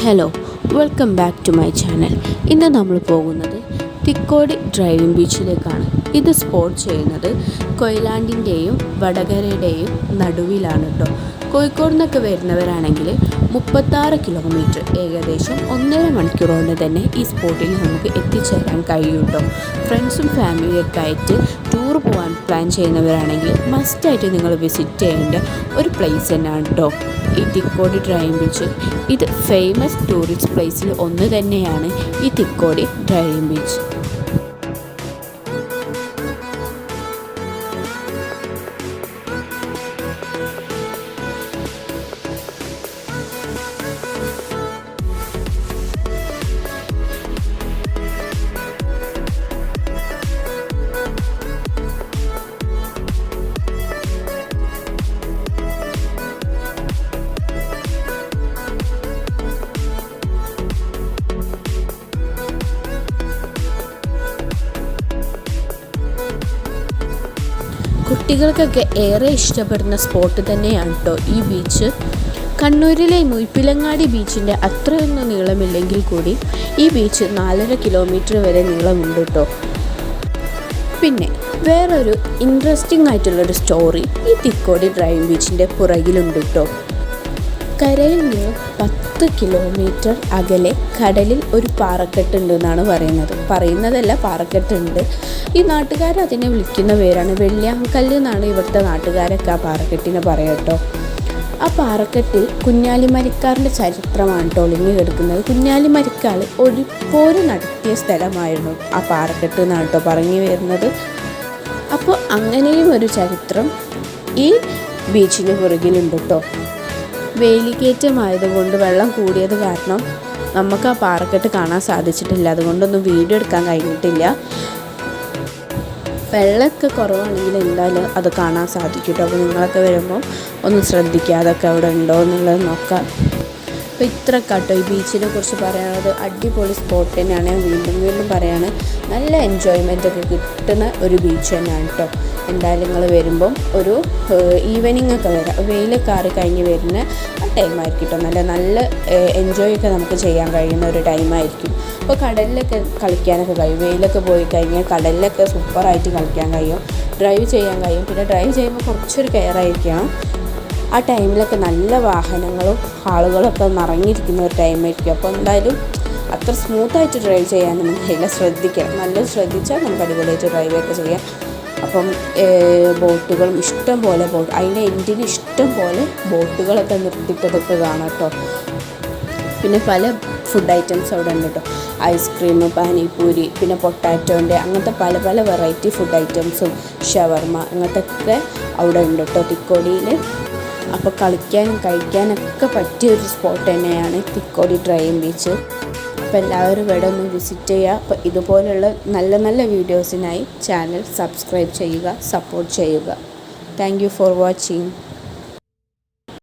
Hello welcome back to my channel ഇന്ന് നമ്മൾ പോകുന്നത് തിക്കോടി ഡ്രൈവിംഗ് ബീച്ചിലേക്കാണ് ഇത് സ്പോട്ട് ചെയ്യുന്നത് കൊയിലാണ്ടിന്റെയും വടകരയുടെയും നടുവിലാണ് കേട്ടോ കോഴിക്കോട് നിന്നൊക്കെ വരുന്നവരാണെങ്കിൽ മുപ്പത്താറ് കിലോമീറ്റർ ഏകദേശം ഒന്നര മണിക്കൂർ തന്നെ ഈ സ്പോട്ടിൽ നമുക്ക് എത്തിച്ചേരാൻ കഴിയും കേട്ടോ ഫ്രണ്ട്സും ഫാമിലിയൊക്കെ ആയിട്ട് ടൂർ പോകാൻ പ്ലാൻ ചെയ്യുന്നവരാണെങ്കിൽ മസ്റ്റായിട്ട് നിങ്ങൾ വിസിറ്റ് ചെയ്യേണ്ട ഒരു പ്ലേസ് തന്നെയാണ് കേട്ടോ ഈ തിക്കോടി ഡ്രൈവിംഗ് ബീച്ച് ഇത് ഫേമസ് ടൂറിസ്റ്റ് പ്ലേസിൽ ഒന്ന് തന്നെയാണ് ഈ തിക്കോടി ഡ്രൈവിംഗ് ബീച്ച് കുട്ടികൾക്കൊക്കെ ഏറെ ഇഷ്ടപ്പെടുന്ന സ്പോട്ട് തന്നെയാണ് കേട്ടോ ഈ ബീച്ച് കണ്ണൂരിലെ മുയ്പിലങ്ങാടി ബീച്ചിന്റെ അത്രയൊന്നും നീളമില്ലെങ്കിൽ കൂടി ഈ ബീച്ച് നാലര കിലോമീറ്റർ വരെ നീളമുണ്ട് കേട്ടോ പിന്നെ വേറൊരു ഇൻട്രസ്റ്റിംഗ് ആയിട്ടുള്ളൊരു സ്റ്റോറി ഈ തിക്കോടി ഡ്രൈവിംഗ് ബീച്ചിന്റെ പുറകിലുണ്ട് കേട്ടോ കരയിൽ നിന്ന് പത്ത് കിലോമീറ്റർ അകലെ കടലിൽ ഒരു പാറക്കെട്ടുണ്ട് എന്നാണ് പറയുന്നത്. പറയുന്നതല്ല പാറക്കെട്ടുണ്ട്. ഈ നാട്ടുകാർ അതിനെ വിളിക്കുന്ന പേരാണ് വെള്ളിയാങ്കല്ല് എന്നാണ് ഇവിടുത്തെ നാട്ടുകാരൊക്കെ ആ പാറക്കെട്ടിനെ പറയാം കേട്ടോ. ആ പാറക്കെട്ടിൽ കുഞ്ഞാലിമരിക്കാറിന്റെ ചരിത്രമാണ് കേട്ടോ കിടക്കുന്നത് കുഞ്ഞാലിമരിക്കാൾ ഒഴിപ്പോര് നടത്തിയ സ്ഥലമായിരുന്നു ആ പാറക്കെട്ട് എന്നാണ് കേട്ടോ പറഞ്ഞു വരുന്നത്. അപ്പോൾ അങ്ങനെയും ഒരു ചരിത്രം ഈ ബീച്ചിന് പുറകിലുണ്ട് കേട്ടോ. വേലിക്കയറ്റമായതുകൊണ്ട് വെള്ളം കൂടിയത് കാരണം നമുക്ക് ആ പാറക്കെട്ട് കാണാൻ സാധിച്ചിട്ടില്ല. അതുകൊണ്ടൊന്നും വീഡിയോ എടുക്കാൻ കഴിഞ്ഞിട്ടില്ല. വെള്ളമൊക്കെ കുറവാണെങ്കിൽ എന്തായാലും അത് കാണാൻ സാധിക്കും കേട്ടോ. അപ്പോൾ നിങ്ങളൊക്കെ വരുമ്പോൾ ഒന്ന് ശ്രദ്ധിക്കുക അതൊക്കെ അവിടെ ഉണ്ടോ എന്നുള്ളത് നോക്കാം. അപ്പോൾ ഇത്ര കേട്ടോ. ഈ ബീച്ചിനെ കുറിച്ച് പറയാനുള്ളത് അടിപൊളി സ്പോട്ട് തന്നെയാണ്. വീണ്ടും വീണ്ടും പറയാണ് നല്ല എൻജോയ്മെന്റ് ഒക്കെ കിട്ടുന്ന ഒരു ബീച്ച് തന്നെയാണ് കേട്ടോ എന്തായാലും നിങ്ങൾ വരുമ്പം ഒരു ഈവനിങ് ഒക്കെ വരാം. വെയിലൊക്കെ ആറി കഴിഞ്ഞ് വരുന്ന ആ ടൈമായിരിക്കും കേട്ടോ നല്ല നല്ല എൻജോയ് ഒക്കെ നമുക്ക് ചെയ്യാൻ കഴിയുന്ന ഒരു ടൈമായിരിക്കും അപ്പോൾ കടലിലൊക്കെ കളിക്കാനൊക്കെ കഴിയും. വെയിലൊക്കെ പോയി കഴിഞ്ഞാൽ കടലിലൊക്കെ സൂപ്പറായിട്ട് കളിക്കാൻ കഴിയും. ഡ്രൈവ് ചെയ്യാൻ കഴിയും. പിന്നെ ഡ്രൈവ് ചെയ്യുമ്പോൾ കുറച്ചൊരു കെയർ ആയിരിക്കണം. ആ ടൈമിലൊക്കെ നല്ല വാഹനങ്ങളും ആളുകളൊക്കെ നിറഞ്ഞിരിക്കുന്ന ഒരു ടൈമായിരിക്കും. അപ്പോൾ എന്തായാലും അത്ര സ്മൂത്തായിട്ട് ഡ്രൈവ് ചെയ്യാനൊന്നും കഴിയില്ല ശ്രദ്ധിക്കണം നല്ല ശ്രദ്ധിച്ചാൽ നമുക്ക് അടിപൊളിയായിട്ട് ഡ്രൈവൊക്കെ ചെയ്യാം. അപ്പം ബോട്ടുകളും ഇഷ്ടം പോലെ ബോട്ട് അതിന്റെ എൻഡിന് ഇഷ്ടം പോലെ ബോട്ടുകളൊക്കെ നിർത്തിയിട്ടതൊക്കെ കാണാം കേട്ടോ. പിന്നെ പല ഫുഡ് ഐറ്റംസ് അവിടെ ഉണ്ട് കേട്ടോ. ഐസ്ക്രീം പാനിപൂരി പിന്നെ പൊട്ടാറ്റോന്റെ അങ്ങനത്തെ പല പല വെറൈറ്റി ഫുഡ് ഐറ്റംസും ഷവർമ അങ്ങനത്തെ ഒക്കെ അവിടെ ഉണ്ട് കേട്ടോ. തിക്കോടിയിൽ അപ്പോൾ കളിക്കാനും കഴിക്കാനൊക്കെ പറ്റിയ ഒരു സ്പോട്ട് തന്നെയാണ് തിക്കോടി ഡ്രൈവിംഗ് ബീച്ച് അപ്പോൾ എല്ലാവരും ഇവിടെ ഒന്ന് വിസിറ്റ് ചെയ്യുക. അപ്പോൾ ഇതുപോലുള്ള നല്ല നല്ല വീഡിയോസിനായി ചാനൽ സബ്സ്ക്രൈബ് ചെയ്യുക സപ്പോർട്ട് ചെയ്യുക. Thank for watching